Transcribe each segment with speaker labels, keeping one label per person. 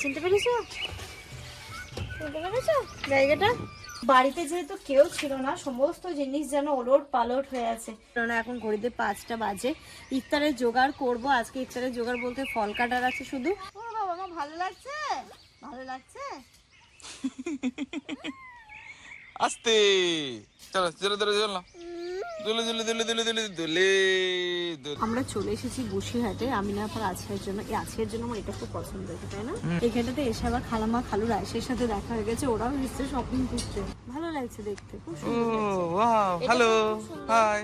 Speaker 1: চিনতে পেরেছ? চিনতে পেরেছ? জায়গাটা? বাড়িতে যেহেতু কেউ ছিল না, সমস্ত জিনিস যেন ওলট পালট হয়ে আছে। কেননা এখন ঘড়িতে পাঁচটা বাজে। ইফতারের জোগাড় করব। আজকে ইফতারের জোগাড় বলতে ফল কাটার আছে শুধু। ভালো লাগছে? ভালো লাগছে?
Speaker 2: আস্তে! চলো চলো চলো চলো। দুলে দুলে দুলে দুলে দুলে দুলে দুলে।
Speaker 1: আমরা চলে এসেছি বসিরহাটে। আমি না আজকের জন্য এই আজকের জন্য আমার এটা খুব পছন্দ হয়েছে তাই না? এখানটাতে এসে আবার খালামা খালু রাইসের সাথে দেখা হয়ে গেছে। ওরাও এসছে শপিং করতে। ভালো লাগছে দেখতে খুব সুন্দর
Speaker 2: হ্যালো হাই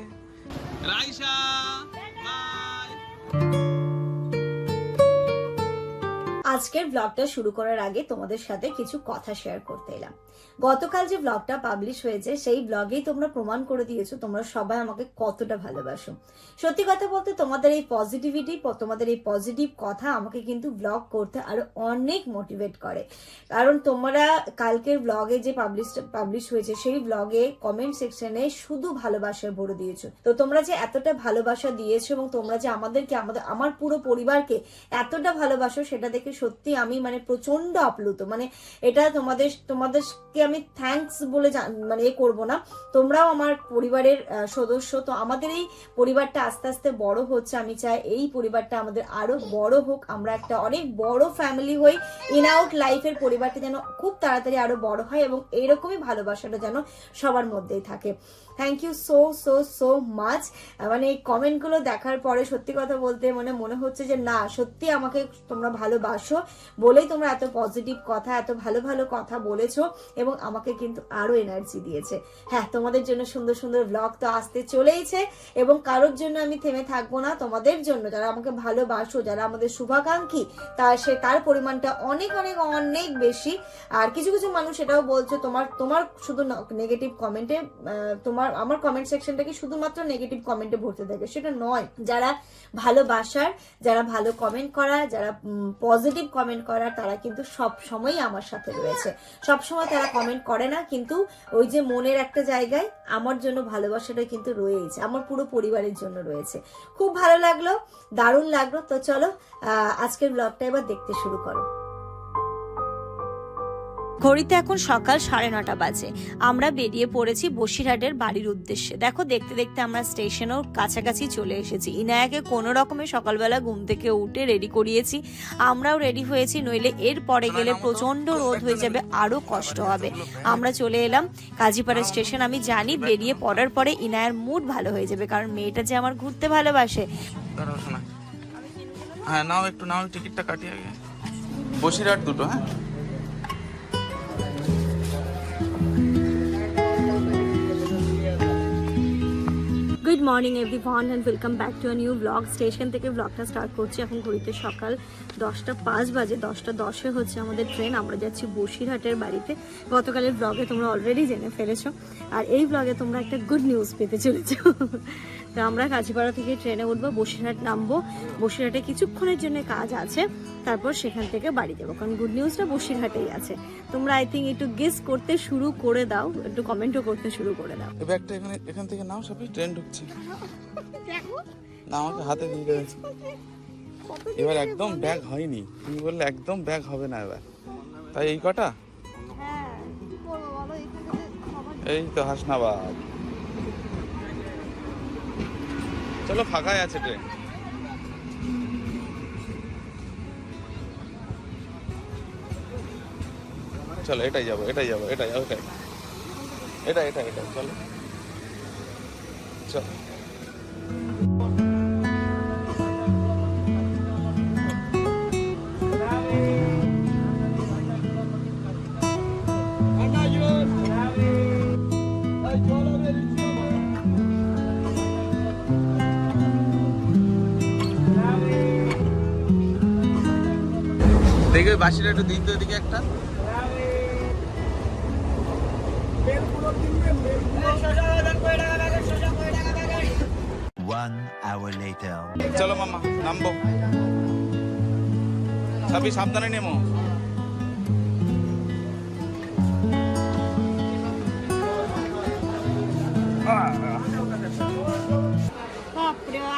Speaker 2: রাইসা হাই
Speaker 3: আজকের ব্লগটা শুরু করার আগে তোমাদের সাথে কিছু কথা শেয়ার করতে এলাম। গতকাল যে ব্লগটা পাবলিশ হয়েছে, সেই ব্লগেই তোমরা প্রমাণ করে দিয়েছ তোমরা সবাই আমাকে কতটা ভালোবাসো। সত্যি কথা বলতে তোমাদের এই পজিটিভিটি তোমাদের এই পজিটিভ কথা আমাকে কিন্তু ব্লগ করতে আরও অনেক মোটিভেট করে। কারণ তোমরা কালকের ব্লগে যে পাবলিশ পাবলিশ হয়েছে, সেই ব্লগে কমেন্ট সেকশনে শুধু ভালোবাসায় ভরে দিয়েছ। তো তোমরা যে এতটা ভালোবাসা দিয়েছ এবং তোমরা যে আমাদেরকে, আমাদের, আমার পুরো পরিবারকে এতটা ভালোবাসো, সেটা দেখে সত্যি আমি মানে প্রচণ্ড আপ্লুত। মানে এটা তোমাদের, তোমাদেরকে আমি থ্যাঙ্কস বলে মানে এ করব না। তোমরাও আমার পরিবারের সদস্য। তো আমাদের এই পরিবারটা আস্তে আস্তে বড় হচ্ছে। আমি চাই এই পরিবারটা আমাদের আরও বড় হোক। আমরা একটা অনেক বড় ফ্যামিলি হই। ইন আউট লাইফের পরিবারটা যেন খুব তাড়াতাড়ি আরও বড় হয় এবং এইরকমই ভালোবাসাটা যেন সবার মধ্যেই থাকে। Thank you so so so much মানে এই কমেন্টগুলো দেখার পরে সত্যি কথা বলতে মানে মনে হচ্ছে যে না, সত্যি আমাকে তোমরা ভালোবাসো। বলেই তোমরা এত পজিটিভ কথা, এত ভালো ভালো কথা বলেছ এবং আমাকে কিন্তু আরও এনার্জি দিয়েছে। হ্যাঁ তোমাদের জন্য সুন্দর সুন্দর ব্লগ তো আসতে চলেইছে এবং কারোর জন্য আমি থেমে থাকব না, তোমাদের জন্য। যারা আমাকে ভালোবাসো, যারা আমাদের শুভাকাঙ্ক্ষী তার সে, তার পরিমাণটা অনেক অনেক অনেক বেশি। আর কিছু কিছু মানুষ এটাও বলছে, তোমার তোমার শুধু নেগেটিভ কমেন্টে তোমার, আমার কমেন্ট সেকশনটাকে শুধুমাত্র নেগেটিভ কমেন্টে ভরতে থাকে। সেটা নয়, যারা ভালোবাসার, যারা ভালো কমেন্ট করা যারা পজিটিভ কমেন্ট করার তারা কিন্তু সব সময়ই আমার সাথে রয়েছে। সব সময় তারা কমেন্ট করে না, কিন্তু ওই যে মনের একটা জায়গায় আমার জন্য ভালোবাসাটা কিন্তু রয়েছে আমার পুরো পরিবারের জন্য রয়েছে। খুব ভালো লাগল, দারুণ লাগল। তো চলো আজকের ব্লগটা এবার দেখতে শুরু করো।
Speaker 1: ঘড়িতে এখন সকাল সাড়ে নটা বাজে। আমরা বেরিয়ে পড়েছি বসিরহাটের বাড়ির উদ্দেশ্যে। দেখো দেখতে দেখতে আমরা স্টেশনেও কাছাকাছি চলে এসেছি। ইনায়াকে কোনো রকমে সকালবেলা ঘুম থেকে উঠে রেডি করিয়েছি। আমরাও রেডি হয়েছি নইলে এর পরে গেলে প্রচণ্ড রোদ হয়ে যাবে আরও কষ্ট হবে। আমরা চলে এলাম কাজীপাড়া স্টেশন। আমি জানি বেরিয়ে পড়ার পরে ইনায়ের মুড ভালো হয়ে যাবে কারণ মেয়েটা যে আমার ঘুরতে ভালোবাসে।
Speaker 2: হ্যাঁ নাও একটু নাও টিকিটটা কাটিয়ে আগে। বসিরহাট দুটো হ্যাঁ?
Speaker 1: Good morning every everyone and welcome back to new vlog station থেকে ব্লগটা স্টার্ট করছি এখন ঘড়িতে সকাল দশটা পাঁচ বাজে, দশটা দশে হচ্ছে আমাদের ট্রেন আমরা যাচ্ছি বসিরহাটের বাড়িতে। গতকালের ব্লগে তোমরা অলরেডি জেনে ফেলেছো। আর এই ব্লগে তোমরা একটা গুড নিউজ পেতে চলেছো। তো আমরা কাজীপাড়া থেকে ট্রেনে উঠবো বসিরহাট নামবো। বসিরহাটে কিছুক্ষণের জন্য কাজ আছে। তারপর সেখান থেকে বাড়ি যাব। কারণ গুড নিউজটা বসিরহাটেই আছে। তোমরা আই থিঙ্ক একটু গেস করতে শুরু করে দাও। একটু কমেন্টও করতে শুরু করে দাও।
Speaker 2: এই ব্যাগটা এখানে এখান থেকে নাও সবই ট্রেন ঢুকছে। না আমাকে হাতে দিয়ে এবার একদম ব্যাগ হয়নি। তুমি বললে একদম ব্যাগ হবে না এবার। তাই এই কটা? এই তো হাসনাবাদ। চলো, ফাঁকাই আছে ট্রেন। চলো, এটাই যাব এটাই যাব, এটাই ওটাই এটা এটা এটা চলো। চলো। বাসিটা একটু দিন তো এদিকে একটা।
Speaker 4: One hour later.
Speaker 2: চলো মামা নামবো। সবই সাবধানে নেমো।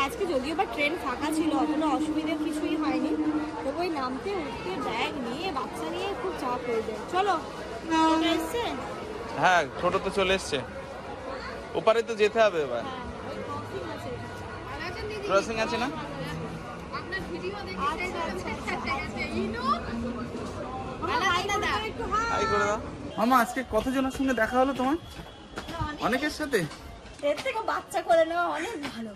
Speaker 1: আজকে যদিও বা ট্রেন ফাঁকা ছিল অতটা অসুবিধা ওই নামতে উঠতে ব্যাগ নিয়ে বাচ্চা নিয়ে খুব চাপ হয়ে যায়। চলো চলে এসছে?
Speaker 2: হ্যাঁ ছোট তো চলে এসছে। ওপারে তো যেতে হবে এবার।
Speaker 1: হ্যাঁ আছে
Speaker 2: ক্রসিং আছে না?
Speaker 1: আচ্ছা, আচ্ছা, আচ্ছা। মামা
Speaker 2: আজকে কতজনের সঙ্গে দেখা হলো তোমার? অনেকের সাথে?
Speaker 1: এর থেকে বাচ্চা করে নেওয়া অনেক ভালো।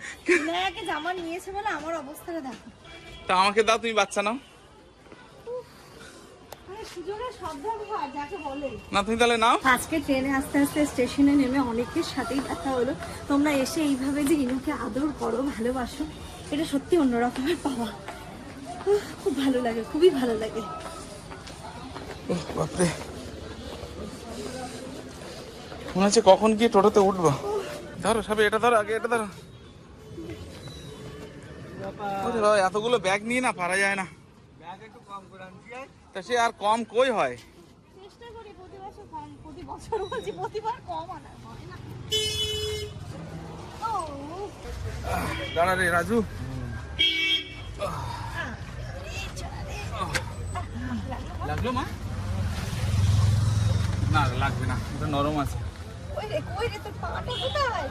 Speaker 1: বিনায়কে জামা নিয়েছে বলে আমার অবস্থাটা দেখো।
Speaker 2: তা আমাকে দাও তুমি বাচ্চা নাও
Speaker 1: মানে সুযোগের সদ্ব্যবহার যাকে বলে
Speaker 2: না তুমি তাহলে নাও।
Speaker 1: আজকে ট্রেনে আস্তে আস্তে স্টেশনে নেমে অনেকের সাথেই দেখা হলো। তোমরা এসে এইভাবে যে ইনুকে আদর করো ভালোবাসো এটা সত্যি অন্যরকমের পাওয়া। খুব ভালো লাগে খুবই ভালো লাগে।
Speaker 2: ওহ, বাপরে। মনে হচ্ছে কখন গিয়ে টোটোতে উঠবো। ধরো সবে এটা ধরো আগে এটা ধরো। এতগুলো ব্যাগ নিয়ে না পারা যায় না। তা সে আর কম কই হয়?
Speaker 1: চেষ্টা করি প্রতি বছর কম প্রতি বছর বলছি প্রতিবার কম আনা হয় না।
Speaker 2: দাঁড়া রে রাজু। লাগল মা? না লাগবে না এটা নরম আছে।
Speaker 1: কই রে কই রে তোর পাটা কোথায়?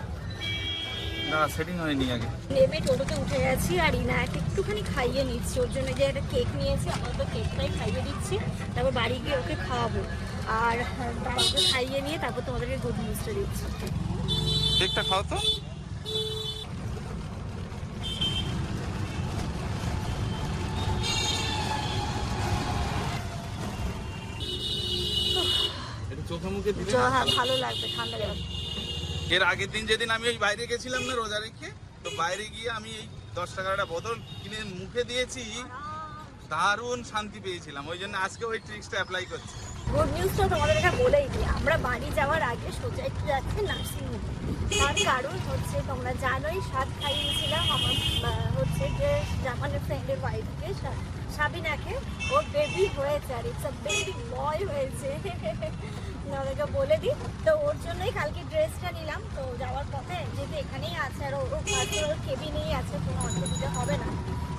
Speaker 2: দাঁড়া সেটিং হয়নি আগে।
Speaker 1: নেমে টোটোতে উঠে গেছি আর ইনায়াকে একটুখানি খাইয়ে নিচ্ছি। ওর জন্য যে একটা কেক নিয়েছি আপাতত কেকটাই খাইয়ে দিচ্ছি। তারপর বাড়ি গিয়ে ওকে খাওয়াবো। আর আহ, খাইয়ে নিয়ে তারপর তোমাদেরকে গুড নিউজটা দিচ্ছি।
Speaker 2: কেকটা খাও তো। মুখে
Speaker 1: হ্যাঁ ভালো লাগবে ঠান্ডা লাগবে।
Speaker 2: এর আগের দিন যেদিন আমি ওই বাইরে গেছিলাম না রোজা রেখে, তো বাইরে গিয়ে আমি এই দশ টাকার বোতল কিনে মুখে দিয়েছি, দারুণ শান্তি পেয়েছিলাম। ওই জন্য আজকে ওই ট্রিক্সটা অ্যাপ্লাই করছি।
Speaker 1: গুড নিউজটা তোমাদের এটা বলেই দিই, আমরা বাড়ি যাওয়ার আগে সোজা একটু যাচ্ছি নার্সিংহোম। তার কারণ হচ্ছে তোমরা জানোই, স্বাদ খাইয়েছিলাম আমার হচ্ছে যে জামানের ফ্রেন্ডের ওয়াইফকে সাবিনাকে। ওর বেবি হয়েছে আর ইটস আ বেবি বয় হয়েছে। ওদেরকে বলে দিই। তো ওর জন্যই কালকে ড্রেসটা নিলাম। তো যাওয়ার পথে যেহেতু এখানেই আছে আর ও ফার্স্টে ওর কেবিনেই আছে কোনো অসুবিধা হবে না।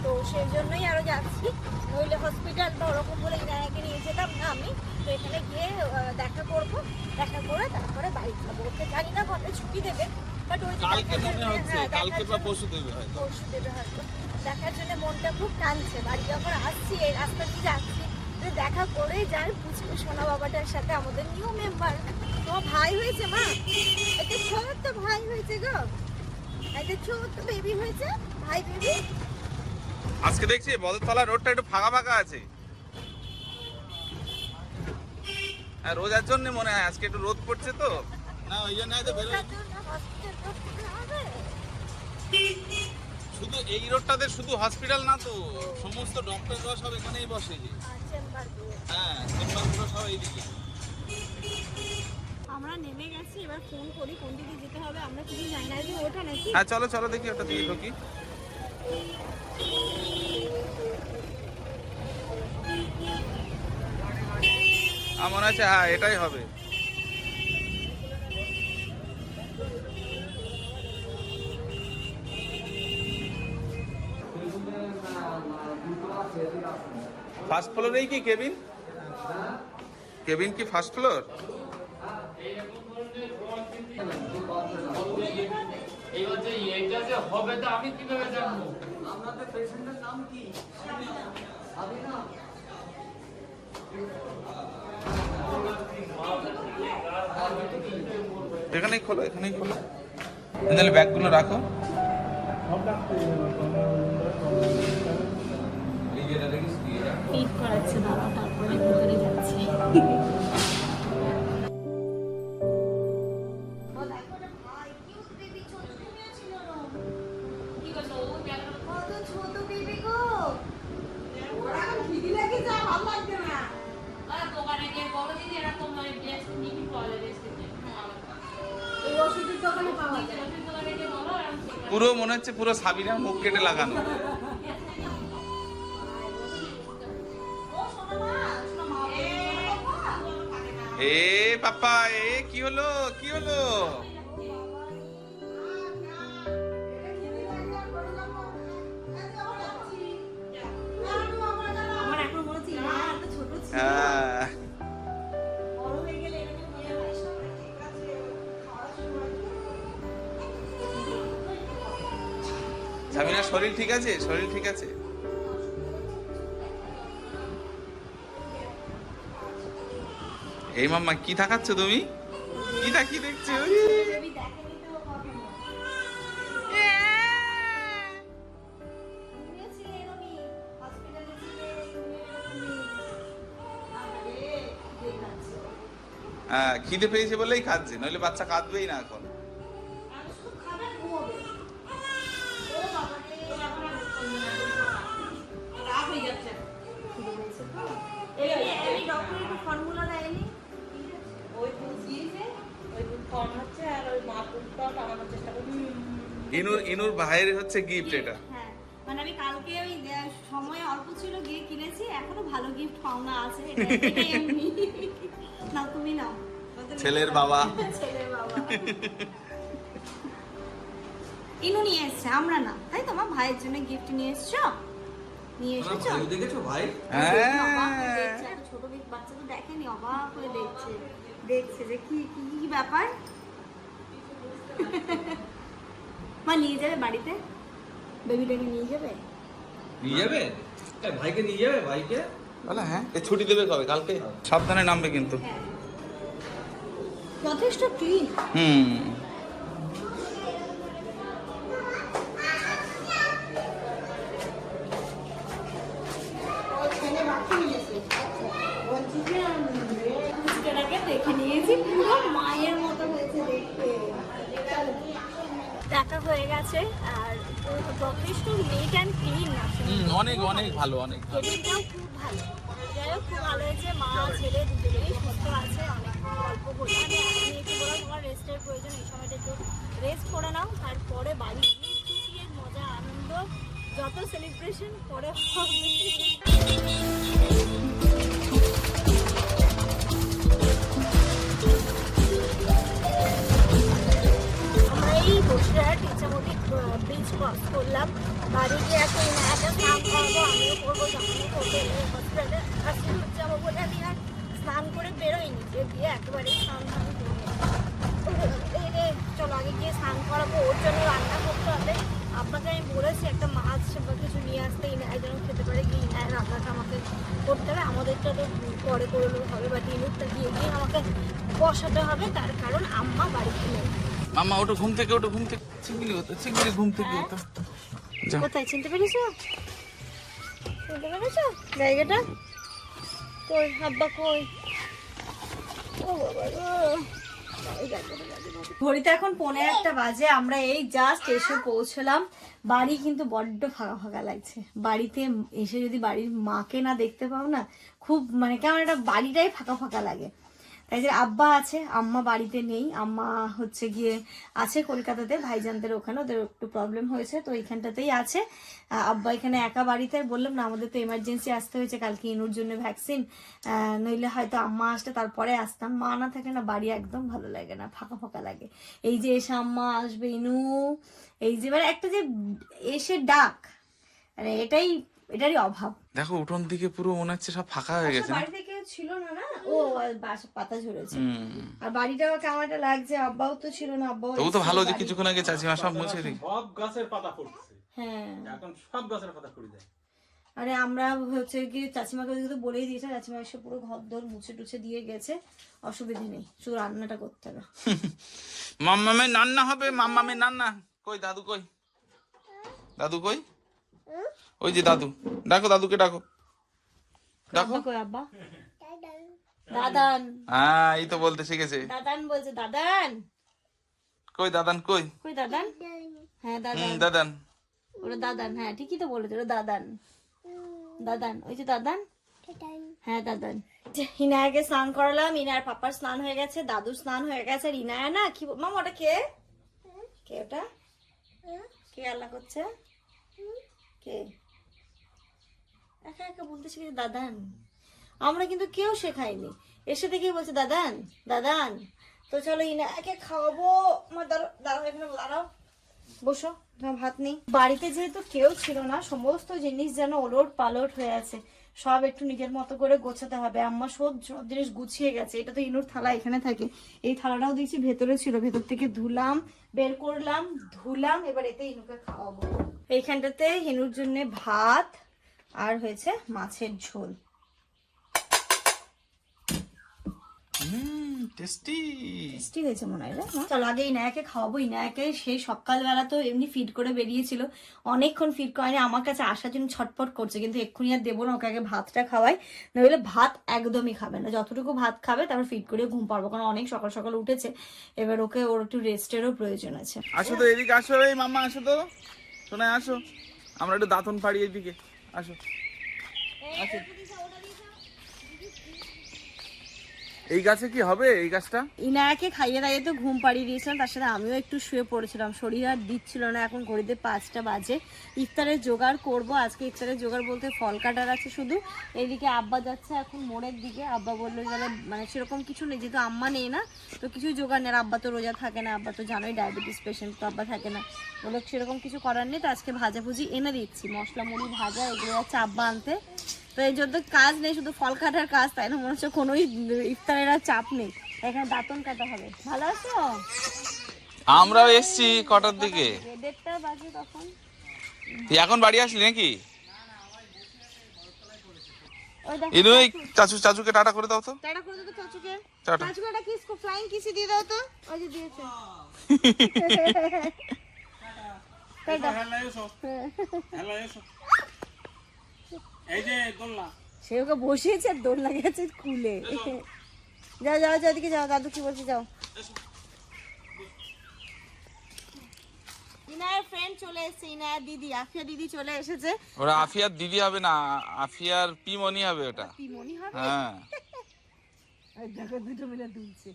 Speaker 1: তো সেই জন্যই আরও যাচ্ছি। নইলে হসপিটাল বা ওরকম বলে ইনায়াকে নিয়ে যেতাম না আমি। তো এখানে গিয়ে দেখা করব। দেখা করে তারপরে বাড়ি যাব। ওকে জানি না কবে ছুটি দেবে বাট ওই
Speaker 2: কালকে
Speaker 1: হ্যাঁ,
Speaker 2: কালকে বা পরশু দেবে হয়তো।
Speaker 1: পরশু দেবে হয়তো। দেখার জন্য মনটা খুব টানছে। বাড়ি যখন আসছি এই রাস্তা দিয়ে যাচ্ছি তো দেখা করে যাই পুচকু সোনা বাবাটার সাথে আমাদের নিউ মেম্বার তোমার ভাই হয়েছে মা। একটা ছোট্ট ভাই হয়েছে গো। একটা ছোট্ট বেবি হয়েছে। ভাই বেবি
Speaker 2: আজকে দেখছি বদরতলা রোডটা একটু ফাঁকা ফাঁকা আছে। হ্যাঁ রোজার জন্য মনে হয় আজকে একটু রোদ পড়ছে তো। না ওই জন্য হয়তো বেরোয় শুধু এই রোডটাতে শুধু হসপিটাল না তো সমস্ত ডক্টররা সব এখানেই বসে। হ্যাঁ চেম্বারগুলো সব এইদিকে
Speaker 1: আমরা নেমে গেছি এবার ফোন করি কোন দিকে যেতে হবে আমরা কিছু জানি না যে ওটা নাকি?
Speaker 2: হ্যাঁ চলো চলো দেখি ওটা দিয়ে ঢুকি। আমার আছে হ্যাঁ এটাই হবে। ফার্স্ট ফ্লোরেই কি কেবিন কেবিন কি ফার্স্ট ফ্লোর এখানেই খোলো এখানেই খোলো। তাহলে ব্যাগগুলো রাখো।
Speaker 1: ফিট করাচ্ছে দাদা তারপরে ভিতরে যাচ্ছে।
Speaker 2: পুরো মনে হচ্ছে পুরো সাবিনার মুখ কেটে লাগানো। পাপা এ কি হলো? কি হলো? সামিনার শরীর ঠিক আছে? শরীর ঠিক আছে? এই মাম্মা, কি থাকাচ্ছ তুমি? কি থাকি দেখছ? হ্যাঁ খিদে পেয়েছে বলেই খাচ্ছে, নইলে বাচ্চা কাঁদবেই না এখন। ভাইয়ের হচ্ছে গিফট এটা।
Speaker 1: হ্যাঁ মানে আমি কালকে ওই সময় অল্প ছিল গিয়ে কিনেছি এখনও ভালো গিফট পাওনা আছে তুমি নাও।
Speaker 2: ছেলের বাবা।
Speaker 1: ছেলের বাবা। ইনু নিয়ে এসছে আমরা না। তাই তোমার ভাইয়ের জন্য গিফট নিয়ে এসছো? নিয়ে এসেছ?
Speaker 5: দেখেছ ভাই?
Speaker 1: হ্যাঁ ছোট বাচ্চা তো দেখেনি অবাক হয়ে দেখছে। দেখছে যে কি কি ব্যাপার? মা নিয়ে যাবে বাড়িতে? বেবিটাকে নিয়ে যাবে?
Speaker 5: নিয়ে যাবে? ভাইকে নিয়ে যাবে? ভাইকে?
Speaker 2: বলে হ্যাঁ এ ছুটি দেবে কবে? কালকে? সাবধানে নামবে কিন্তু।
Speaker 1: হ্যাঁ। যথেষ্ট ক্লিন
Speaker 2: হুম
Speaker 1: এটাকে দেখে নিয়েছি পুরো মায়ের মতো হয়েছে দেখতে দেখা হয়ে গেছে আর যথেষ্ট নিট অ্যান্ড ক্লিন আছে
Speaker 2: হুম, অনেক ভালো, অনেক।
Speaker 1: খুব ভালো। হয়েছে। মা, ছেলে আছে, অনেক তোমার রেস্টের প্রয়োজন, এই সময়টা রেস্ট করে নাও। তারপরে বাড়ি মজা, আনন্দ, যত সেলিব্রেশন পরে আমরা এই বসিরহাট ইচ্ছামতি ব্রিজ ক্রস করলাম। বাড়ি গিয়ে এখন স্নান করাবো আমিও করব জামাইও করব হসপিটালে আসলে যাব বলে আমি আর স্নান করে বেরোইনি যে দিয়ে একেবারে স্নান ধান করে রে, চলো আগে গিয়ে স্নান করাবো ওর জন্য রান্না করতে হবে আপনাকে আমি বলেছি একটা মাছ বা কিছু নিয়ে আসতে ইনায় যেন খেতে পারে গিয়ে ইনায় রান্নাটা আমাকে করতে হবে আমাদেরটা তো পরে করলেও হবে বা ইনুরটা দিয়ে গিয়ে আমাকে বসাতে হবে তার কারণ আম্মা বাড়িতে নেই
Speaker 2: মামা ওটা ঘুম থেকে ওটা ঘুম থেকে। চিংড়ি হতো চিংড়ি ঘুম থেকে হতো।
Speaker 1: কোথায়? চিনতে পেরেছ? জায়গাটা? কই? হাব্বা কই? ও। ঘড়িতে এখন পৌনে একটা বাজে, আমরা এই জাস্ট এসে পৌঁছলাম। বাড়ি কিন্তু বড্ড ফাঁকা ফাঁকা লাগছে। বাড়িতে এসে যদি বাড়ির মাকে না দেখতে পাও না, খুব মানে কেমন একটা বাড়িটাই ফাঁকা ফাঁকা লাগে। তাই যে আব্বা আছে আম্মা বাড়িতে নেই আম্মা হচ্ছে গিয়ে আছে কলকাতাতে ভাইজানদের ওখানে ওদের একটু প্রবলেম হয়েছে তো এইখানটাতেই আছে। আব্বা এখানে একা বাড়িতে বললাম না আমাদের তো এমার্জেন্সি আসতে হয়েছে কালকে ইনুর জন্য ভ্যাকসিন নইলে হয়তো আম্মা আসলে তারপরে আসতাম। মা না থাকে না বাড়ি একদম ভালো লাগে না ফাঁকা ফাঁকা লাগে। এই যে এসে আম্মা আসবে ইনু এই যে মানে একটা যে এসে ডাক মানে এটাই এটারই অভাব।
Speaker 2: দেখো উঠোন দিকে পুরো মনে হচ্ছে সব ফাঁকা হয়ে গেছে না?
Speaker 1: বাড়িতে কেউ ছিল না না? ও বাস- পাতা ঝরেছে। আর বাড়িটাও লাগছে? আব্বাও তো ছিল না আব্বাও
Speaker 2: তবু তো ভালো যে কিছুক্ষণ আগে চাচিমা সব মুছে দিই।
Speaker 5: সব গাছের পাতা পড়ছে
Speaker 1: হ্যাঁ।
Speaker 5: এখন সব গাছের পাতা পড়ে যায়।
Speaker 1: আরে আমরা হচ্ছে কি চাচিমাকে তো বলেই দিয়েছে চাচিমা এসে পুরো ঘর দর মুছে টুছে দিয়ে গেছে। অসুবিধে নেই শুধু রান্নাটা করতে হবে।
Speaker 2: মাম্মামে নান্না হবে মাম্মামে নান্না। কই দাদু কই? দাদু কই? ওই যে দাদু। ডাকো দাদুকে ডাকো। ডাকো।
Speaker 1: কই আব্বা? দাদান।
Speaker 2: হ্যাঁ। এই তো বলতে শিখেছে।
Speaker 1: দাদান বলছে দাদান!
Speaker 2: কই দাদান কই?
Speaker 1: কই দাদান? হ্যাঁ দাদান।
Speaker 2: দাদান।
Speaker 1: ওরা দাদান হ্যাঁ ঠিকই তো বলেছে ওরা দাদান। দাদান ওই যে দাদান? হ্যাঁ দাদান। যে ইনায়াকে স্নান করালাম ইনার পাপার স্নান হয়ে গেছে দাদুর স্নান হয়ে গেছে আর ইনায়া না কি মামা ওটা কে? কে ওটা? কে আল্লাহ করছে? কে? একা একা বলতে শিখেছে দাদান। আমরা কিন্তু কেউ শেখাইনি। এসে দেখেই বলছে, দাদান দাদান, তো চলো ইনায়াকে খাওয়াবো। আমার দাঁড়াও এখানে দাঁড়াও। বসো ভাত নেই। বাড়িতে যেহেতু কেউ ছিল না, সমস্ত জিনিস যেন ওলট পালট হয়ে আছে। সব একটু নিজের মতো করে গোছাতে হবে। আম্মা সব সব জিনিস গুছিয়ে গেছে। এটা তো ইনুর থালা, এখানে থাকে। এই থালাটাও দেখছি ভেতরে ছিল। ভেতর থেকে ধুলাম, বের করলাম, ধুলাম, এবার এতে ইনুকে খাওয়াবো। এইখানটাতে হেনুর জন্য ভাত আর হয়েছে মাছের ঝোল।
Speaker 2: হুম টেস্টি
Speaker 1: টেস্টি হয়েছে মনে হয়? চল আগে খাওয়াবো। সেই সকালবেলা তো এমনি ফিড করে বেরিয়েছিল। অনেকক্ষণ ফিড করেনি আমার কাছে আসার জন্য ছটপট করছে কিন্তু এক্ষুনি আর দেবো না ওকে আগে ভাতটা খাওয়াই। নইলে ভাত একদমই খাবে না। যতটুকু ভাত খাবে তারপর ফিড করে ঘুম পারব কারণ অনেক সকাল সকাল উঠেছে। এবার ওকে ওর একটু রেস্টেরও প্রয়োজন আছে।
Speaker 2: আসো তো এদিকে আসো এই মামা আসো তো। শোনায় আসো। আমরা একটু দাঁতন পাড়ি এদিকে আসো। আসো। এই গাছে কি হবে, এই গাছটা?
Speaker 1: ইনায়াকে খাইয়ে দাইয়ে তো ঘুম পাড়িয়ে দিয়েছিলাম, তার সাথে আমিও একটু শুয়ে পড়েছিলাম। শরীর আর দিচ্ছিল না, এখন ঘড়িতে পাঁচটা বাজে। ইফতারের জোগাড় করব, আজকে ইফতারের জোগাড় বলতে ফল কাটার আছে শুধু। এইদিকে আব্বা যাচ্ছে এখন মোড়ের দিকে, আব্বা বলল গেলে মানে সেরকম কিছু নেই, যেহেতু আম্মা নেই না, তো কিছু জোগাড় নেই। আব্বা তো রোজা থাকে না, আব্বা তো জানোই ডায়াবেটিস পেশেন্ট, তো আব্বা থাকে না। বলে সেরকম কিছু করার নেই, তো আজকে ভাজাভুজি এনে দিচ্ছি। মশলা মুড়ি ভাজা, এগুলো যাচ্ছে আব্বা আনতে। তো এই জন্য কাজ নেই শুধু ফল কাটার কাজ তাই না? মনে হচ্ছে কোনোই ইফতারের আর চাপ নেই। এখানে দাঁতন কাটা হবে। ভালো আছো?
Speaker 2: আমরাও এসছি কটার দিকে।
Speaker 1: দেড়টা বাজে তখন।
Speaker 2: তুই এখন বাড়ি আসলি নাকি? চাচু। চাচুকে টাটা করে দাও তো।
Speaker 1: টাটা করে দাও চাচুকে।
Speaker 2: টাটা।
Speaker 1: চাচুকে একটা কিস ফ্লাইং কিসি দিয়ে দাও তো। ওই যে দিয়েছে। টাটা।
Speaker 5: এই যে দোলনা
Speaker 1: সে ওকে বসিয়েছে আর দোলনা গেছে খুলে যাও যাও যাও ওদিকে যাও দাদু কি বলছে যাও। ইনার ফ্রেন্ড চলে এসেছে ইনার দিদি আফিয়া দিদি চলে এসেছে।
Speaker 2: ওরা আফিয়ার দিদি হবে না আফিয়ার পিমনি হবে ওটা।
Speaker 1: হবে?
Speaker 2: হ্যাঁ।
Speaker 1: দেখো দুটো মিলে দুলছে।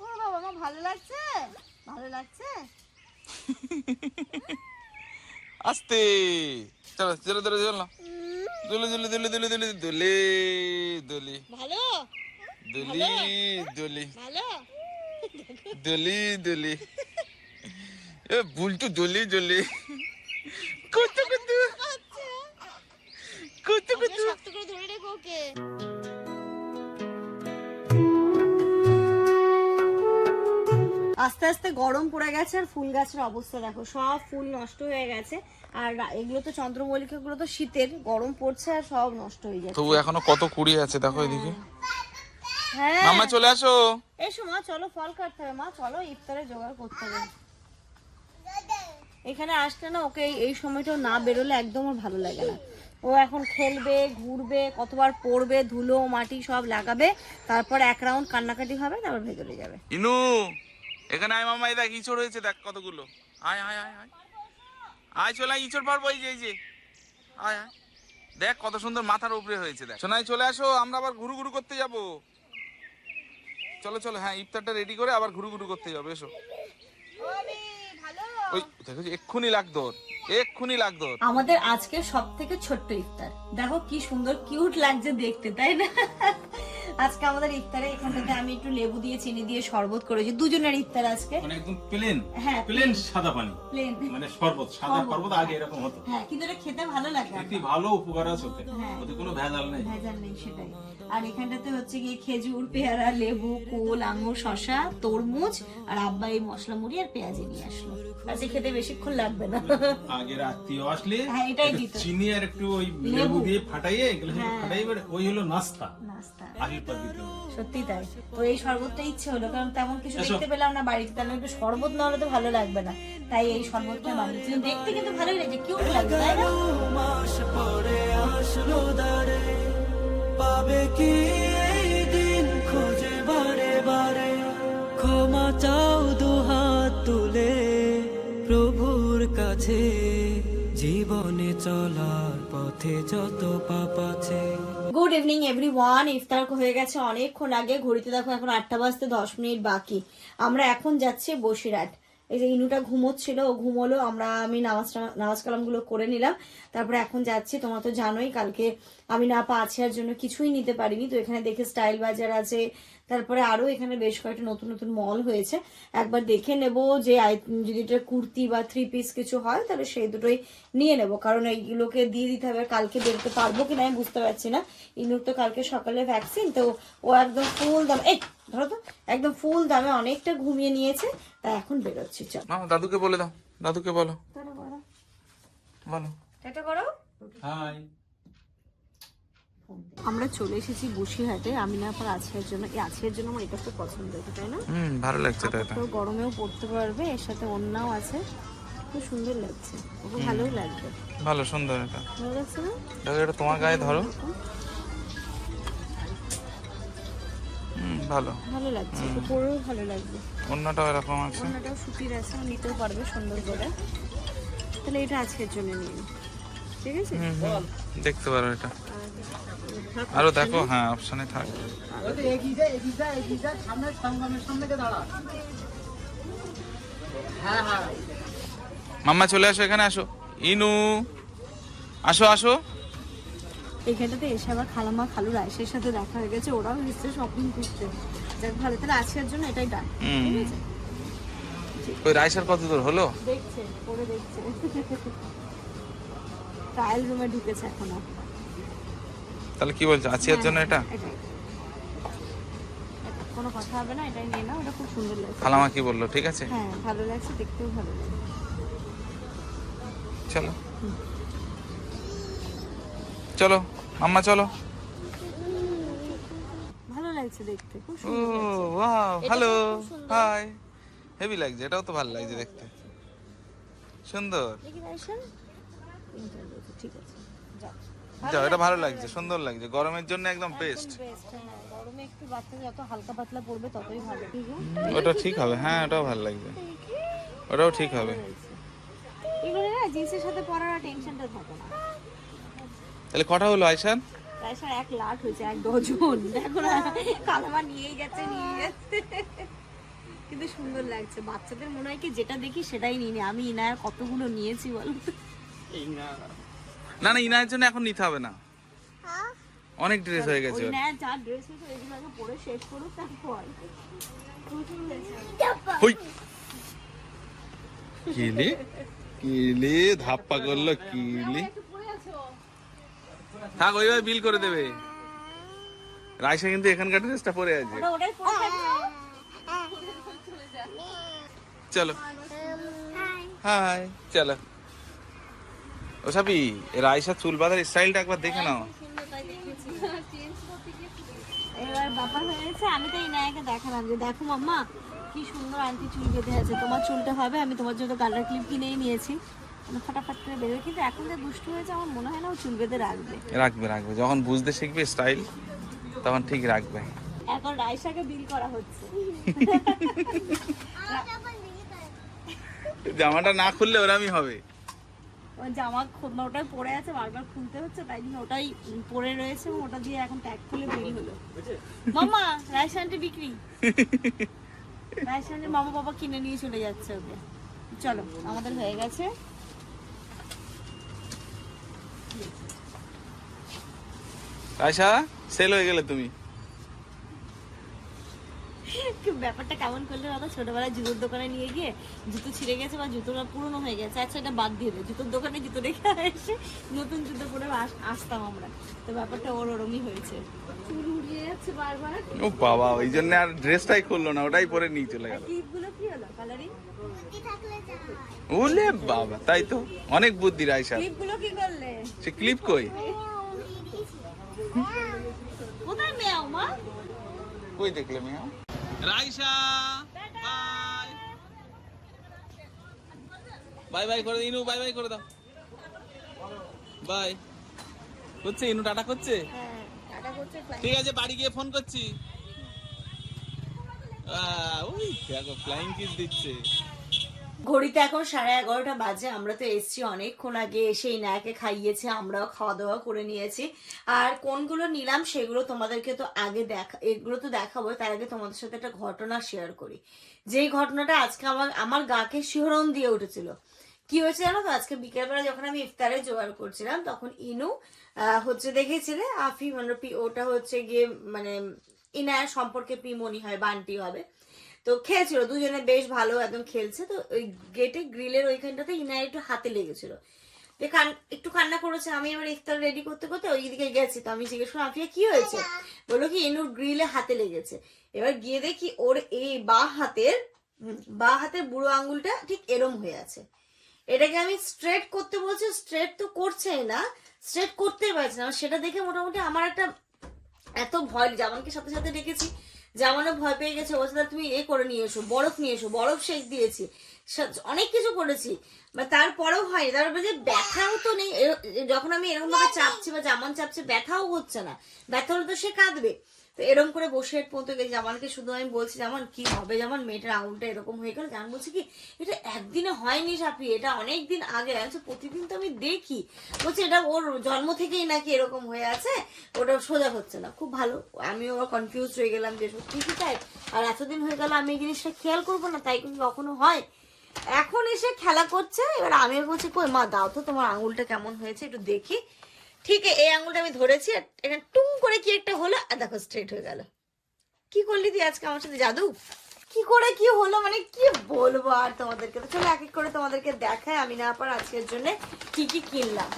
Speaker 1: ও বাবা মা ভালো লাগছে? ভালো লাগছে?
Speaker 2: আস্তে। চলো চলো চলো চলো। দুলি দুলি দুলি দুলি দুলি দুলি দুলি।
Speaker 1: ভালো?
Speaker 2: দুলি দুলি।
Speaker 1: ভালো?
Speaker 2: দুলি দুলি। এ বুলটু দুলি দুলি। কুতু কুতু। কুতু কুতু।
Speaker 1: শক্ত করে ধরে রেখো ওকে। আস্তে আস্তে গরম পড়ে গেছে আর ফুল গাছের অবস্থা দেখো সব ফুল নষ্ট হয়ে গেছে। আর এগুলো তো চন্দ্রমল্লিকা গুলো তো শীতের গরম পড়ছে আর সব নষ্ট হয়ে যাচ্ছে।
Speaker 2: তবু এখনও কত কুড়ি আছে দেখো এদিকে।
Speaker 1: হ্যাঁ।
Speaker 2: মামা চলে আসো।
Speaker 1: এসো মা চলো ফল কাটতে হবে। মা চলো ইফতারে জোগাড় করতে হবে। এখানে আসতে না ওকে এই- এই সময়টাও না বেরোলে একদম ওর ভালো লাগে না। ও এখন খেলবে ঘুরবে কতবার পড়বে ধুলো মাটি সব লাগাবে তারপর এক রাউন্ড কান্নাকাটি হবে তারপর ভেতরে যাবে।
Speaker 2: ইনু এখানে আয় মামা এই দেখ ইঁচড় হয়েছে দেখ কতগুলো। আয় আয় আয় আয়। আয় চলে আয় ইঁচড় পারব এই যে এই যে। আয় আয়। দেখ কত সুন্দর মাথার উপরে হয়েছে দেখ। শোনাই চলে আসো আমরা আবার ঘুরু ঘুরু করতে যাব। চলো চলো হ্যাঁ ইফতারটা রেডি করে আবার ঘুরু ঘুরু করতে যাব এসো। ওই দেখো এক্ষুনি লাগতো এক্ষুনি লাগতো
Speaker 1: আমাদের আজকে সব থেকে ছোট্ট ইফতার। দেখো কি সুন্দর কিউট লাগছে দেখতে তাই না? আজকে আমাদের ইফতারে এখান থেকে আমি একটু লেবু দিয়ে চিনি দিয়ে শরবত করেছি দুজনের ইফতার আজকে।
Speaker 5: মানে একদম প্লেন
Speaker 1: হ্যাঁ
Speaker 5: প্লেন সাদা পানি।
Speaker 1: প্লেন
Speaker 5: মানে শরবত সাদা শরবত আগে এরকম হতো।
Speaker 1: হ্যাঁ কিন্তু এটা খেতে ভালো লাগে
Speaker 5: একটি ভালো উপকার আছে ওতে।
Speaker 1: হ্যাঁ।
Speaker 5: ওতে কোনো ভেজাল নেই।
Speaker 1: ভেজাল নেই সেটাই। আর এখানটাতে হচ্ছে গিয়ে খেজুর পেয়ারা লেবু কুল আঙুর শশা তরমুজ আর আব্বা এই মশলা মুড়ি আর পেঁয়াজি নিয়ে আসলো। আজকে খেতে বেশিক্ষণ লাগবে না।
Speaker 5: আগের আত্মীয় আসলে
Speaker 1: হ্যাঁ, এটাই।
Speaker 5: চিনি আর একটু ওই
Speaker 1: লেবু।
Speaker 5: দিয়ে ফাটাইয়ে এগুলো
Speaker 1: হ্যাঁ।
Speaker 5: ফাটাইয়ে ওই হলো নাস্তা।
Speaker 1: সত্যি তাই। তো এই শরবতটা ইচ্ছে হলো কারণ তেমন কিছু। দেখতে পেলাম না বাড়িতে তাহলে একটু শরবত না হলে তো ভালো লাগবে না। তাই এই শরবতটা বানিয়েছি। দেখতে কিন্তু ভালোই লাগছে কিউট লাগছে তাই না?
Speaker 6: পাবে কি কাছে জীবনে চলার পথে যত পাপ আছে।
Speaker 1: গুড ইভিনিং এভরি ওয়ান ইফতার হয়ে গেছে অনেকক্ষণ আগে। ঘড়িতে দেখো এখন আটটা বাজতে দশ মিনিট বাকি। আমরা এখন যাচ্ছি বসিরহাট। এই যে ইনুটা ঘুমোচ্ছিল, ও ঘুমোলো। আমরা, আমি নামাজ নামাজ কালামগুলো করে নিলাম। তারপরে এখন যাচ্ছি, তোমরা তো জানোই, কালকে আমি না পা আছে আর জন্য কিছুই নিতে পারিনি। তো এখানে দেখে স্টাইল বাজার আছে তারপরে আরও এখানে বেশ কয়েকটা নতুন নতুন মল হয়েছে। একবার দেখে নেব যে যদি এটা কুর্তি বা থ্রি পিস কিছু হয় তাহলে সেই দুটোই নিয়ে নেব। কারণ এইগুলোকে দিয়ে দিতে হবে কালকে বেরোতে পারব কিনা আমি বুঝতে পারছি না। ইনুর তো কালকে সকালে ভ্যাকসিন তো ও একদম ফুল দাম এই ধরো তো একদম ফুল দামে অনেকটা ঘুমিয়ে নিয়েছে তা এখন বেরোচ্ছি চল।
Speaker 2: দাদুকে বলে দাও দাদুকে বলো। বলো।
Speaker 1: টাটা করো।
Speaker 2: হাই
Speaker 1: আমরা চলে এসেছি বসিরহাটে। আমিনাপার আছের জন্য এই আছের জন্য আমার এটা খুব পছন্দ হয়েছে তাই না?
Speaker 2: হুম ভালো লাগছে তো এটা।
Speaker 1: তো গরমেও পড়তে পারবে এর সাথে অন্যও আছে। খুব সুন্দর লাগছে। ওকে ভালোই লাগবে।
Speaker 2: ভালো সুন্দর এটা।
Speaker 1: ভালো লাগছে না?
Speaker 2: দাদু এটা তোমার গায়ে ধরো। হুম ভালো।
Speaker 1: ভালো লাগছে পরেও ভালো লাগবে।
Speaker 2: অন্যটাও এরকম আছে।
Speaker 1: অন্যটাও সুতির আছে নিতেও পারবে সুন্দর করে। তাহলে এটা আজকের জন্য নিয়ে। ঠিক আছে?
Speaker 2: দেখতে পারো এটা। আরও দেখো হ্যাঁ অপশনে থাক। মাম্মা চলে আসো এখানে আসো। ইনু আসো আসো।
Speaker 1: এইখানটাতে এসে আবার খালামা খালু রাইসের সাথে দেখা হয়ে গেছে ওরাও এসছে শপিং করতে। যাক ভালো তাহলে আজকের জন্য এটাই। ঠিক আছে?
Speaker 2: ওই রাইসার কত দূর হলো?
Speaker 1: দেখছে পরে দেখছে। ট্রায়াল রুমে ঢুকেছে এখনও।
Speaker 2: তাহলে কি বলছো? আছিয়ার জন্য এটা?
Speaker 1: কোনো কথা হবে না এটাই নিয়ে নাও এটা খুব সুন্দর লাগছে।
Speaker 2: খালামা কি বলল? ঠিক আছে?
Speaker 1: হ্যাঁ ভালো লাগছে দেখতেও ভালো লাগছে।
Speaker 2: চলো। চলো মাম্মা চলো।
Speaker 1: ভালো লাগছে দেখতে খুব সুন্দর
Speaker 2: ওয়াও হ্যালো হাই। হেভি লাগছে এটাও তো ভালো লাগছে দেখতে। সুন্দর।
Speaker 1: দেখি রাইসন যাও
Speaker 2: এটা ভালো লাগছে সুন্দর লাগছে গরমের জন্য একদম বেস্ট
Speaker 1: বেস্ট হ্যাঁ গরমে একটু বাচ্চা যত হালকা পাতলা পড়বে ততই ভালো।
Speaker 2: ওটা ঠিক হবে হ্যাঁ ওটাও ভালো লাগবে। ওটাও ঠিক হবে।
Speaker 1: এগুলো না জিন্সের সাথে পরার টেনশনটা থাকে না।
Speaker 2: তাহলে কটা হলো আইসান
Speaker 1: রাইসার এক লাট হয়েছে এক ডজন। দেখো না কালামা নিয়েই যাচ্ছে নিয়ে যাচ্ছে কিন্তু সুন্দর লাগছে বাচ্চাদের মনে হয় কি যেটা দেখি সেটাই নিয়ে নি আমি ইনায়ার কতগুলো নিয়েছি বলো তো?
Speaker 2: না না ইনায়ের জন্য এখন নিতে হবে না। অনেক ড্রেস হয়ে গেছে কিলি? কিলি ধাপ্পা করল কিলি। থাক ওইভাবে বিল করে দেবে। রাইসা কিন্তু এখানকার ড্রেসটা পরে আছে।
Speaker 1: ওটা ওটাই পরে
Speaker 2: চলো। হাই চলো। ও সাবি রাইসা চুল বাঁধার স্টাইলটা একবার দেখে নাও।
Speaker 1: এবার হয়েছে আমি তো ইনায়াকে দেখালাম যে দেখো মাম্মা কি সুন্দর আন্টি চুল বেঁধে আছে। তোমার চুলটা হবে আমি তোমার জন্য কালার ক্লিপ কিনেই নিয়েছি। ফটাফট করে বেরোয় কিন্তু এখন যে দুষ্টু হয়েছে আমার মনে হয় না ও চুল বেঁধে রাখবে।
Speaker 2: রাখবে রাখবে। যখন বুঝতে শিখবে স্টাইল তখন ঠিক রাখবে।
Speaker 1: এখন রাইসাকে বিল করা হচ্ছে।
Speaker 2: জামাটা না খুললে ওরামই হবে।
Speaker 1: জামা খুলনা ওটাই পরে আছে, বারবার খুলতে হচ্ছে, তাই জন্য ওটাই পরে রয়েছে ওটা দিয়ে এখন ট্যাগ খুলে বিল হলো। মামা রাইসা বিক্রি? রাইসা মামা বাবা কিনে নিয়ে চলে যাচ্ছে ওকে। চলো, আমাদের হয়ে গেছে।
Speaker 2: রাইসা সেল হয়ে গেলে তুমি।
Speaker 1: ব্যাপারটা কেমন করলে দাদা? ছোটবেলায় জুতোর দোকানে নিয়ে গিয়ে জুতো ছিঁড়ে গেছে বা জুতোটা পুরনো হয়ে গেছে। আচ্ছা এটা বাদ দিয়ে দে। জুতোর দোকানে জুতো রেখে এসে নতুন জুতো পরে আস- আসতাম আমরা। তো ব্যাপারটা ওর ওরমই হয়েছে। চুল উড়িয়ে যাচ্ছে বারবার।
Speaker 2: ও বাবা ওই জন্য আর ড্রেসটাই খুললো না ওটাই পরে নিয়ে চলে গেল।
Speaker 1: ক্লিপগুলো কি হলো? কালারিং
Speaker 2: ওলে বাবা তাই তো। অনেক বুদ্ধি রাইসা।
Speaker 1: ক্লিপগুলো কি করলে?
Speaker 2: সে ক্লিপ কই?
Speaker 1: কোথায় মেয়াও মা?
Speaker 2: কই দেখলে মিয়া রাইসা, বাই। বাই বাই করে ইনু, বাই বাই করে দাও। বাই। করছে ইনু, টাটা করছে? ঠিক আছে, বাড়ি গিয়ে ফোন করছি। ওই দেখো ফ্লাইং কিস দিচ্ছে।
Speaker 3: ঘড়িতে এখন সাড়ে এগারোটা বাজে, আমরা তো এসছি অনেকক্ষণ আগে এসে ইনায়াকে খাইয়েছে, আমরাও খাওয়া দাওয়া করে নিয়েছি। আর কোনগুলো নিলাম সেগুলো তোমাদেরকে তো আগে দেখা, এগুলো তো দেখাবো, তার আগে তোমাদের সাথে একটা ঘটনা শেয়ার করি। যেই ঘটনাটা আজকে আমার আমার গাকে শিহরণ দিয়ে উঠেছিল। কি হয়েছে জানো তো? আজকে বিকেলবেলা যখন আমি ইফতারে জোগাড় করছিলাম, তখন ইনু হচ্ছে দেখেছিলে, আফি মানে ওটা হচ্ছে গিয়ে মানে ইনায়ার সম্পর্কে পিমনি হয় বান্টি হবে। তো খেলছিল, দুজনে বেশ ভালো একদম খেলছে। তো ওই গেটে গ্রিলের ওইখানটাতে ইনার একটু হাতে লেগেছিল। একটু কান্না করেছে, আমি এবার ইফতার রেডি করতে করতে ওই দিকে গেছি। তো আমি জিজ্ঞেস করলাম, আফিয়া, কি হয়েছে? বলল কি ইনুর গ্রিলে হাতে লেগেছে। এবার গিয়ে দেখি ওর এই বা হাতের বা হাতের বুড়ো আঙ্গুলটা ঠিক এরম হয়ে আছে।
Speaker 1: এটাকে আমি স্ট্রেট করতে বলছি স্ট্রেট তো করছেই না স্ট্রেট করতেই পারছি না। সেটা দেখে মোটামুটি আমার একটা এত ভয় জামানকে সাথে সাথে ডেকেছি। জামানও ভয় পেয়ে গেছে বলছে "দাদা, তুমি এ করে নিয়ে এসো বরফ নিয়ে এসো বরফ শেক দিয়েছি। অনেক কিছু করেছি বা তারপরেও হয়নি তারপরে যে ব্যথাও তো নেই যখন আমি এরকম ভাবে চাপছি বা জামান চাপছে ব্যথাও হচ্ছে না ব্যথা হলে তো সে কাঁদবে। তো এরকম করে বসে পর্যন্ত গেছি। জামানকে শুধু আমি বলছি জামান কি হবে? জামান মেয়েটার আঙুলটা এরকম হয়ে গেল? জামান বলছি কি এটা একদিনে হয়নি সাপি এটা অনেক দিন আগে। আমি বলছি, প্রতিদিন তো আমি দেখি। বলছে এটা ওর জন্ম থেকেই নাকি এরকম হয়ে আছে ওটা সোজা হচ্ছে না। খুব ভালো। আমিও আবার কনফিউজ হয়ে গেলাম যে সত্যি কি তাই? আর এতদিন হয়ে গেল আমি এই জিনিসটা খেয়াল করব না তাই কিন্তু কখনো হয়? এখন এসে খেলা করছে এবার আমি বলছি কই মা দাও তো তোমার আঙুলটা কেমন হয়েছে একটু দেখি। ঠিক এই আঙুলটা আমি ধরেছি আর এখানে টুং করে কি একটা হলো, আর দেখো স্ট্রেট হয়ে গেল। কি করলি তুই আজকে আমার সাথে, জাদু? কি করে কি হলো মানে কি বলব আর তোমাদেরকে? তো চলো এক এক করে তোমাদেরকে দেখায় আমি না পার আজকের জন্য কি কি কিনলাম।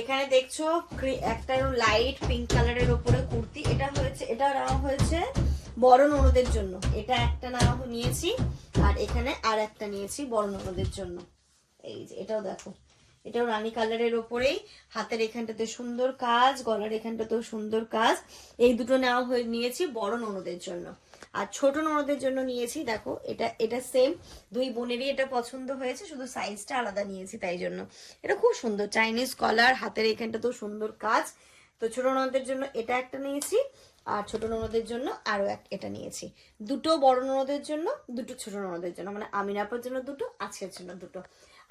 Speaker 1: এখানে দেখছ একটা লাইট পিঙ্ক কালারের উপরে কুর্তি, এটা হয়েছে এটা নেওয়া হয়েছে বড় ননদের জন্য। এটা একটা নেওয়া নিয়েছি, আর এখানে আর একটা নিয়েছি বড় ননদের জন্য। এই যে, এটাও দেখো। এটাও রানী কালারের ওপরেই। হাতের এখানটাতে সুন্দর কাজ, গলার এখানটাতেও সুন্দর কাজ। এই দুটো নেওয়া হয়ে নিয়েছি বড় ননদের জন্য। আর ছোট ননদের জন্য নিয়েছি, দেখো, এটা এটা সেম দুই বোনেরই এটা পছন্দ হয়েছে, শুধু সাইজটা আলাদা নিয়েছি তাই জন্য। এটা খুব সুন্দর চাইনিজ কলার হাতের এখানটাতেও সুন্দর কাজ। তো ছোট ননদের জন্য এটা একটা নিয়েছি, আর ছোট ননদের জন্য আরও এক, এটা নিয়েছি। দুটো বড় ননদের জন্য, দুটো ছোট ননদের জন্য। মানে আমিনাপার জন্য দুটো আজকের জন্য দুটো।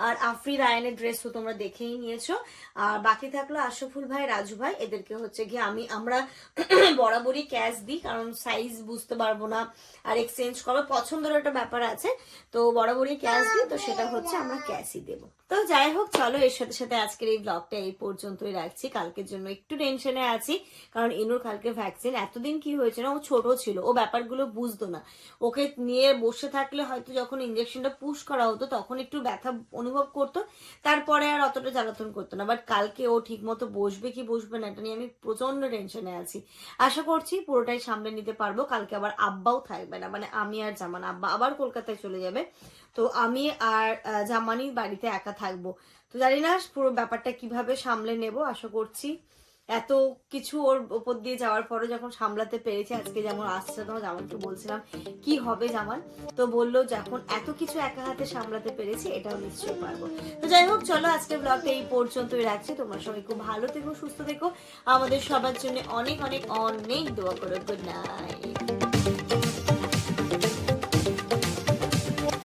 Speaker 1: আর আফরি রায়ানের ড্রেস তো তোমরা দেখেই নিয়েছো। আর বাকি থাকল আশফুল ভাই, রাজু ভাই। এদেরকে হচ্ছে গিয়ে আমি, আমরা বরাবরই ক্যাশ দিই, কারণ সাইজ বুঝতে পারব না আর এক্সচেঞ্জ করার পছন্দের একটা ব্যাপার আছে, তো বরাবরই ক্যাশ দিই, তো সেটা হচ্ছে আমরা ক্যাশই দেবো। তো যাই হোক, চলো এর সাথে সাথে আজকের এই ব্লগটা এই পর্যন্তই রাখছি। কালকের জন্য একটু টেনশনে আছি, কারণ ইনুর কালকে ভ্যাকসিন এতদিন কি হয়েছে না, ও ছোট ছিল, ও ব্যাপারগুলো বুঝতো না। ওকে নিয়ে বসে থাকলে হয়তো যখন ইঞ্জেকশনটা পুশ করা হতো, তখন একটু ব্যথা অনুভব করতো, তারপরে আর অতটা জ্বালাতন করতো না। বাট কালকে ও ঠিক মতো বসবে কি বসবে না, এটা নিয়ে আমি প্রচণ্ড টেনশনে আছি। আশা করছি পুরোটাই সামলে নিতে পারব। কালকে আবার আব্বাও থাকবে না মানে আমি আর জামান। আব্বা আবার কলকাতায় চলে যাবে। তো আমি আর জামানি বাড়িতে একা থাকব। তো জানি না পুরো ব্যাপারটা কীভাবে সামলে নেব, আশা করছি এত কিছু ওর ওপর দিয়ে যাওয়ার পরে যখন সামলাতে পেরেছি, আজকে যেমন আসছে, তখন জামানকে বলছিলাম, কি হবে জামান তো বলল যখন এত কিছু একা হাতে সামলাতে পেরেছি, এটাও নিশ্চয়ই পারব। তো যাই হোক, চলো আজকের ব্লগটা এই পর্যন্তই রাখছি। তোমরা সবাই খুব ভালো থেকো, সুস্থ থেকো। আমাদের সবার জন্য অনেক অনেক অনেক দোয়া করো। Good night